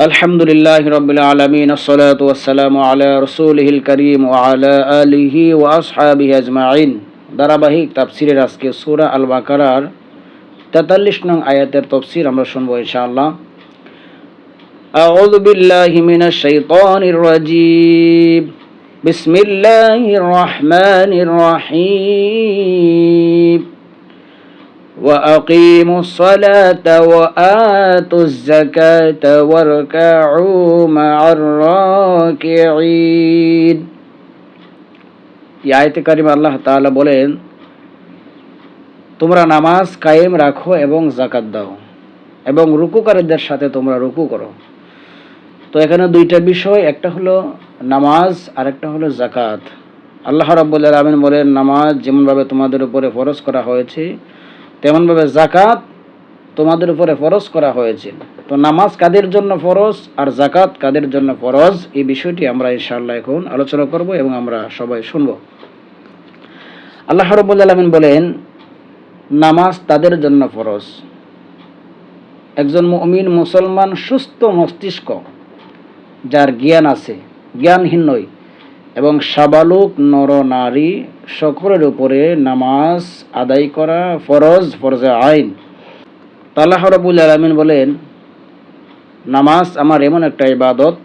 الحمد لله رب العالمين الصلاة والسلام على رسوله الكريم وعلى آله وأصحابه أجمعين ধারাবাহিক তাফসিরের আজকে সূরা আল বাকারার তেতাল্লিশ নং আয়াতের তফসির আমরা শুনবো ইনশাআল্লাহ أعوذ بالله من الشيطان الرجيم بسم الله الرحمن الرحيم وأقيموا الصلاة وآتوا الزكاة واركعوا مع الراكعين এই আয়তে কারিম আল্লাহ তাআলা বলেন তোমরা নামাজ কায়েম রাখো এবং জাকাত দাও এবং রুকুকারীদের সাথে তোমরা রুকু করো তো এখানে দুইটা বিষয় একটা হলো নামাজ আর একটা হলো জাকাত আল্লাহ রাব্বুল আলামিন বলেন নামাজ যেমনভাবে তোমাদের উপরে ফরজ করা হয়েছে তেমনভাবে জাকাত তোমাদের উপরে ফরজ করা হয়েছে। তো নামাজ কাদের জন্য ফরজ আর জাকাত কাদের জন্য ফরজ? এই বিষয়টি আমরা ইনশাআল্লাহ এখন আলোচনা করব এবং আমরা সবাই শুনব। আল্লাহ রব্বুল আলমিন বলেন, নামাজ তাদের জন্য ফরজ। একজন মুমিন মুসলমান সুস্থ মস্তিষ্ক, যার জ্ঞান আছে, জ্ঞানহীন নয়। এবং সাবালুক নর নারী সকলের উপরে নামাজ আদায় করা ফরজ, ফরজে আইন। তাল্লাহ রবুল আলমিন বলেন, নামাজ আমার এমন একটা ইবাদত।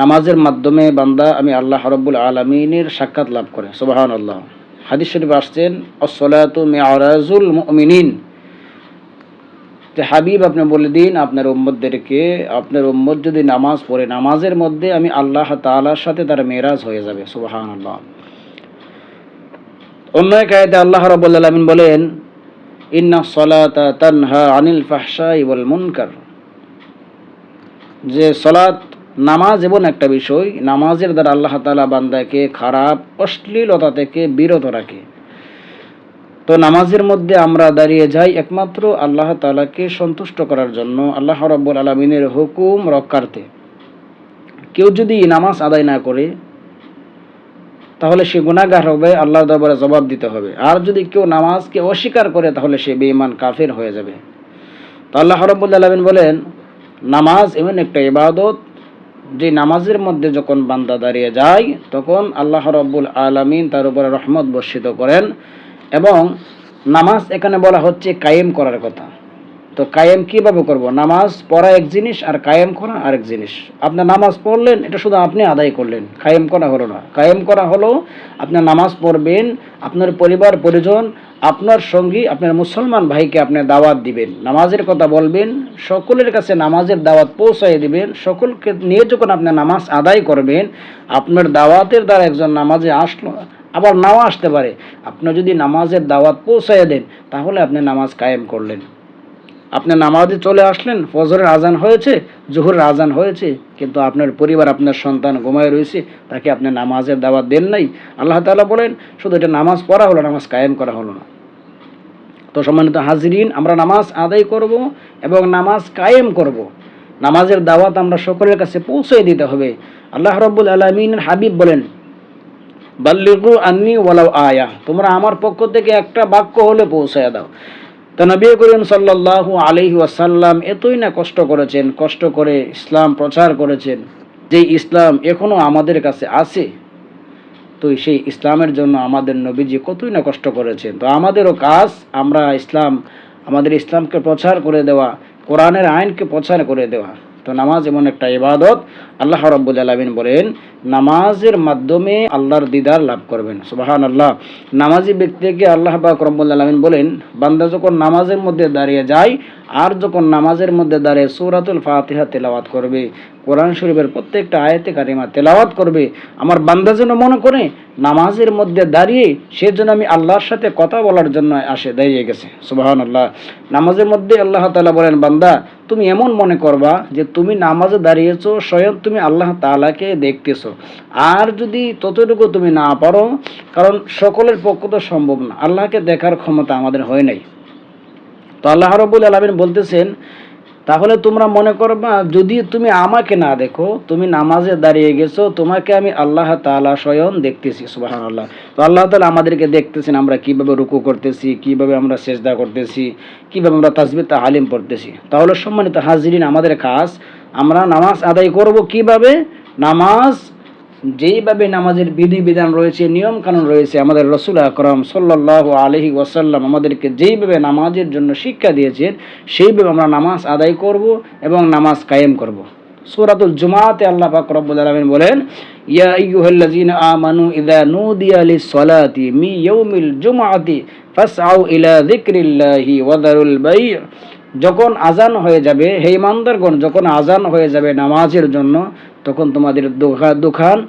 নামাজের মাধ্যমে বান্দা, আমি আল্লাহ রব্বুল আলমিনের সাক্ষাৎ লাভ করে। সুবাহান আল্লাহ হাদিস শরীফ আসছেন, অসলাতু মেয়ারাজুল মুমিনিন। যে হাবিব, আপনি বলে দিন, আপনার উম্মদদেরকে আপনার উম্মদ যদি নামাজ পড়ে, নামাজের মধ্যে আমি আল্লাহ তালার সাথে তার মেরাজ হয়ে যাবে সুবাহান আল্লাহ অন্য এক আয়তে আল্লাহ আলমিন বলেন, ইন্না সলাতা তানহা আনিল ফাহশা ইবল মুনকার। যে সলাত নামাজ এমন একটা বিষয়, নামাজের দ্বারা আল্লাহ তালা বান্দাকে খারাপ, অশ্লীলতা থেকে বিরত রাখে। তো নামাজের মধ্যে আমরা দাঁড়িয়ে যাই একমাত্র আল্লাহ তালাকে সন্তুষ্ট করার জন্য, আল্লাহ রব্বুল আলমিনের হুকুম রক্ষার্থে। কেউ যদি নামাজ আদায় না করে, তাহলে সে গুণাগার হবে আল্লাহ দরবারে জবাব দিতে হবে। আর যদি কেউ নামাজকে অস্বীকার করে, তাহলে সে বেঈমান, কাফের হয়ে যাবে। তো আল্লাহ রব্বুল আলমিন বলেন, নামাজ এমন একটা ইবাদত, যে নামাজের মধ্যে যখন বান্দা দাঁড়িয়ে যায়, তখন আল্লাহ রব্বুল আলমিন তার উপরে রহমত বর্ষিত করেন। এবং নামাজ এখানে বলা হচ্ছে কায়েম করার কথা। তো কায়েম কীভাবে করব? নামাজ পড়া এক জিনিস আর কায়েম করা আরেক জিনিস। আপনার নামাজ পড়লেন, এটা শুধু আপনি আদায় করলেন। কায়েম করা হলো না। কায়েম করা হলো আপনার নামাজ পড়বেন, আপনার পরিবার, পরিজন, আপনার সঙ্গী, আপনার মুসলমান ভাইকে আপনি দাওয়াত দিবেন। নামাজের কথা বলবেন, সকলের কাছে নামাজের দাওয়াত পৌঁছাই দিবেন। সকলকে নিয়ে যখন আপনি নামাজ আদায় করবেন, আপনার দাওয়াতের দ্বারা একজন নামাজে আসলো আবার নাও আসতে পারে। আপনি যদি নামাজের দাওয়াত পৌঁছাইয়া দেন, তাহলে আপনি নামাজ কায়েম করলেন। আপনি নামাজে চলে আসলেন, ফজরের আজান হয়েছে জোহরের আজান হয়েছে, কিন্তু আপনার পরিবার, আপনার সন্তান ঘুমায় রয়েছে, তাকে আপনি নামাজের দাওয়াত দেন নাই। আল্লাহ তালা বলেন, শুধু এটা নামাজ পড়া হলো, নামাজ কায়েম করা হলো না। তো সম্মানিত হাজিরিন, আমরা নামাজ আদায় করব এবং নামাজ কায়েম করব। নামাজের দাওয়াত আমরা সকলের কাছে পৌঁছে দিতে হবে। আল্লাহ রব্বুল আলমিনের হাবিব বলেন বাল্লিগু আন্নি ওয়ালাউ আয়া। তোমরা আমার পক্ষ থেকে একটা বাক্য হলে পৌঁছায় দাও। তো নবী করিম সাল্লাল্লাহু আলাইহি ওয়াসাল্লাম এতই না কষ্ট করেছেন, কষ্ট করে ইসলাম প্রচার করেছেন যে ইসলাম এখনও আমাদের কাছে আছে। তো সেই ইসলামের জন্য আমাদের নবীজি কতই না কষ্ট করেছেন। তো আমাদেরও কাজ আমরা ইসলাম, আমাদের ইসলামকে প্রচার করে দেওয়া, কোরআনের আইনকে প্রচার করে দেওয়া। তো নামাজ এমন একটা ইবাদত আল্লাহ রব্বুল আলমিন বলেন, নামাজের মাধ্যমে আল্লাহর দিদার লাভ করবেন। সুবাহান আল্লাহ নামাজি ব্যক্তিকে আল্লাহ পাক রব্বুল আলমিন বলেন, বান্দা যখন নামাজের মধ্যে দাঁড়িয়ে যায়, আর যখন নামাজের মধ্যে দাঁড়িয়ে সৌরাতুল ফাতিহা তেলাওয়াত করবে কোরআন শরীফের প্রত্যেকটা আয়তে কারিমা তেলাওয়াত করবে। আমার বান্দা যেন মনে করে, নামাজের মধ্যে দাঁড়িয়ে সে যেন আমি আল্লাহর সাথে কথা বলার জন্য আসে, দাঁড়িয়ে গেছে। সুবাহান আল্লাহ নামাজের মধ্যে আল্লাহ তালা বলেন, বান্দা, তুমি এমন মনে করবা যে তুমি নামাজে দাঁড়িয়েছো, স্বয়ং তুমি আল্লাহ তালাকে দেখতেছো। আর যদি ততটুকু তুমি না পারো, কারণ সকলের পক্ষ তো সম্ভব না। আল্লাহকে দেখার ক্ষমতা আমাদের হয় নাই। তো আল্লাহ রবুল আলমিন বলতেছেন তাহলে তোমরা মনে করবা, যদি তুমি আমাকে না দেখো, তুমি নামাজে দাঁড়িয়ে গেছো, তোমাকে আমি আল্লাহ তালা স্বয়ং দেখতেছি সুবাহান আল্লাহ তো আল্লাহ তালা আমাদেরকে দেখতেছেন আমরা কীভাবে রুকু করতেছি, কীভাবে আমরা সেজদা করতেছি, কীভাবে আমরা তাসবিহ তাহালিম পড়তেছি। তাহলে সম্মানিত হাজিরিন, আমাদের কাজ, আমরা নামাজ আদায় করব কীভাবে? নামাজ যেইভাবে নামাজের বিধি বিধান রয়েছে নিয়ম কানুন রয়েছে, আমাদের রসুল আকরম সাল্লাহ আলহি ওয়াসাল্লাম আমাদেরকে যেইভাবে নামাজের জন্য শিক্ষা দিয়েছেন, সেইভাবে আমরা নামাজ আদায় করব এবং নামাজ কায়েম করব। সুরাতুল জুমাতে আল্লাহ পাক রব্বুল আলামিন বলেন, ইয়া আইয়ুহাল্লাযীনা আমানু ইযা নুদিয়া লিস-সালাতি মি ইয়াউমিল ফাসআউ ইলা যিকরিল্লাহি ওয়া দারুল বাই' যখন আজান হয়ে যাবে, হে ইমানদারগণ, যখন আজান হয়ে যাবে নামাজের জন্য, তখন তোমাদের দোকান,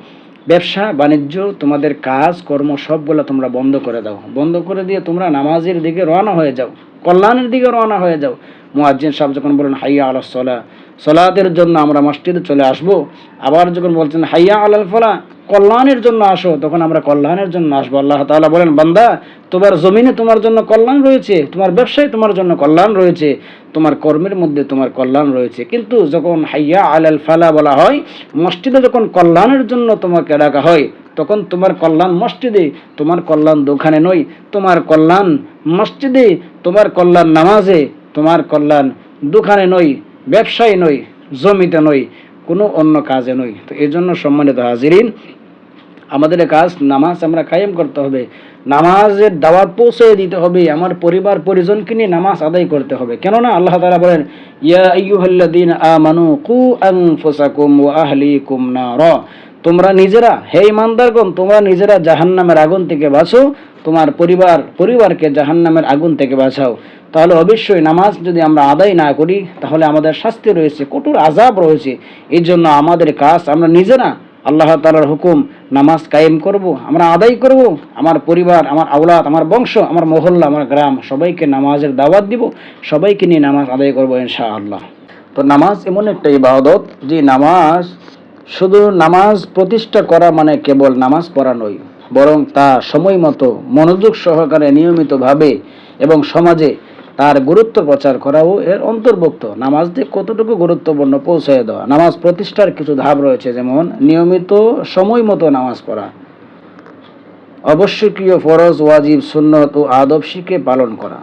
ব্যবসা, বাণিজ্য, তোমাদের কাজ, কর্ম সবগুলো তোমরা বন্ধ করে দাও। বন্ধ করে দিয়ে তোমরা নামাজের দিকে রওনা হয়ে যাও। কল্যাণের দিকে রওনা হয়ে যাও। মুয়াজ্জিন সাহেব যখন বলেন হাইয়া আলাহ সলা সলাতের জন্য আমরা মসজিদে চলে আসব। আবার যখন বলছেন, হাইয়া আলাল ফলা কল্যাণের জন্য আসো, তখন আমরা কল্যাণের জন্য আসব। আল্লাহ তাআলা বলেন, বান্দা, তোমার জমিনে তোমার জন্য কল্যাণ রয়েছে, তোমার ব্যবসায় তোমার জন্য কল্যাণ রয়েছে, তোমার কর্মের মধ্যে তোমার কল্যাণ রয়েছে। কিন্তু যখন হাইয়া আলাল ফালা বলা হয়, মসজিদে যখন কল্যাণের জন্য তোমাকে ডাকা হয়, তখন তোমার কল্যাণ মসজিদে, তোমার কল্যাণ দোকানে নয়, তোমার কল্যাণ মসজিদে, তোমার কল্যাণ নামাজে, তোমার কল্যাণ দোকানে নয়, ব্যবসায় নয়, জমিতে নয়, কোনো অন্য কাজে নয়। তো এই জন্য সম্মানিত হাজিরিন আমাদের কাজ নামাজ আমরা কায়েম করতে হবে। নামাজের দাওয়াত পৌঁছে দিতে হবে। আমার পরিবার, পরিজনকে নিয়ে নামাজ আদায় করতে হবে। কেননা আল্লাহ তাআলা বলেন, ইয়া আমানু কু আনফুসাকুম ওয়া আহলিকুম নারা। তোমরা নিজেরা, হে ইমানদারগণ তোমরা নিজেরা জাহান্নামের আগুন থেকে বাঁচো। তোমার পরিবার, পরিবারকে জাহান্নামের আগুন থেকে বাঁচাও। তাহলে অবশ্যই নামাজ যদি আমরা আদায় না করি, তাহলে আমাদের শাস্তি রয়েছে, কঠোর আজাব রয়েছে। এই জন্য আমাদের কাজ আমরা নিজেরা আল্লাহ তালার হুকুম, নামাজ কায়েম করব, আমরা আদায় করব, আমার পরিবার, আমার আওলাদ, আমার বংশ, আমার মহল্লা, আমার গ্রাম, সবাইকে নামাজের দাওয়াত দিব, সবাইকে নিয়ে নামাজ আদায় করব ইনশা আল্লাহ তো নামাজ এমন একটা ইবাদত যে নামাজ শুধু নামাজ প্রতিষ্ঠা করা মানে কেবল নামাজ পড়া নয়, বরং তা সময় মতো মনোযোগ সহকারে নিয়মিতভাবে এবং সমাজে তার গুরুত্ব প্রচার করাও এর অন্তর্ভুক্ত। নামাজ দিয়ে কতটুকু গুরুত্বপূর্ণ পৌঁছে দেওয়া? নামাজ প্রতিষ্ঠার কিছু ধাপ রয়েছে, যেমন নিয়মিত সময় মতো নামাজ পড়া। অবশ্যকীয় ফরজ, ওয়াজিব, সুন্নত ও আদব শিখে পালন করা।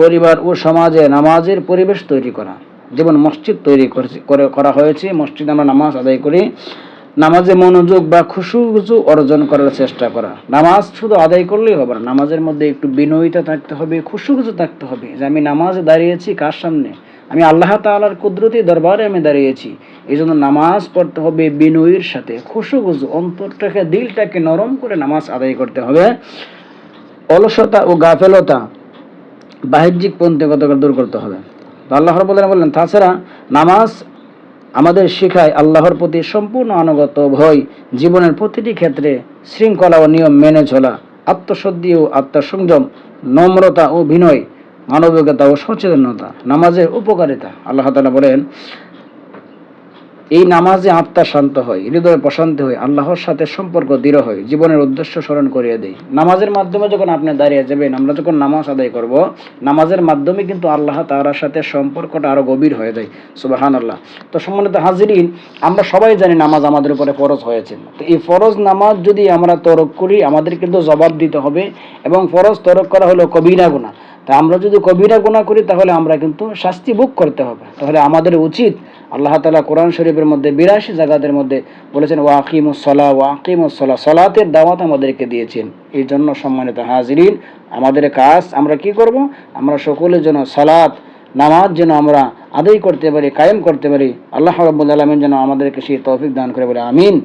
পরিবার ও সমাজে নামাজের পরিবেশ তৈরি করা। যেমন মসজিদ তৈরি করে হয়েছে। মসজিদে আমরা নামাজ আদায় করি। নামাজে মনোযোগ বা খুশু খুশু অর্জন করার চেষ্টা করা। নামাজ শুধু আদায় করলেই হবে না, নামাজের মধ্যে একটু বিনয়িতা থাকতে হবে, খুশু খুশু থাকতে হবে যে আমি নামাজে দাঁড়িয়েছি কার সামনে? আমি আল্লাহ তালার কুদরতি দরবারে আমি দাঁড়িয়েছি। এই জন্য নামাজ পড়তে হবে বিনয়ীর সাথে, খুশু খুশু অন্তরটাকে, দিলটাকে নরম করে নামাজ আদায় করতে হবে। অলসতা ও গাফেলতা বাহ্যিক পন্থীগতকে দূর করতে হবে। আল্লাহ রবুল্লাহ বললেন, তাছাড়া নামাজ আমাদের শিখায় আল্লাহর প্রতি সম্পূর্ণ আনুগত ভয়, জীবনের প্রতিটি ক্ষেত্রে শৃঙ্খলা ও নিয়ম মেনে চলা আত্মসদ্ধি ও আত্মসংযম, নম্রতা ও বিনয়, মানবিকতা ও সচেতনতা, নামাজের উপকারিতা। আল্লাহ তালা বলেন এই নামাজে আত্মা শান্ত হয়, হৃদয়ে প্রশান্তি হয়, আল্লাহর সাথে সম্পর্ক দৃঢ় হয়, জীবনের উদ্দেশ্য স্মরণ করিয়ে দেয়। নামাজের মাধ্যমে যখন আপনি দাঁড়িয়ে যাবেন, আমরা যখন নামাজ আদায় করব, নামাজের মাধ্যমে কিন্তু আল্লাহ তার সাথে সম্পর্কটা আরও গভীর হয়ে যায়। সুবাহান আল্লাহ তো সম্মানিত হাজিরিন, আমরা সবাই জানি নামাজ আমাদের উপরে ফরজ হয়েছে। তো এই ফরজ নামাজ যদি আমরা তরক করি, আমাদের কিন্তু জবাব দিতে হবে এবং ফরজ তরক করা হলো কবিরা গুণা তা আমরা যদি কবিরা গুণা করি, তাহলে আমরা কিন্তু শাস্তি ভোগ করতে হবে। তাহলে আমাদের উচিত আল্লাহ তালা কোরআন শরীফের মধ্যে বিরাশি জায়গাদের মধ্যে বলেছেন ওয়াকিমুসলা ওয়াকিমুসলা ওয়াকিম সলা সলাতের দাওয়াত আমাদেরকে দিয়েছেন। এই জন্য সম্মানিত হাজরিন, আমাদের কাজ আমরা কি করব? আমরা সকলের জন্য সালাত, নামাজ যেন আমরা আদায় করতে পারি, কায়েম করতে পারি। আল্লাহ রব্বুল আলমিন যেন আমাদেরকে সেই তৌফিক দান করে বলে, আমিন।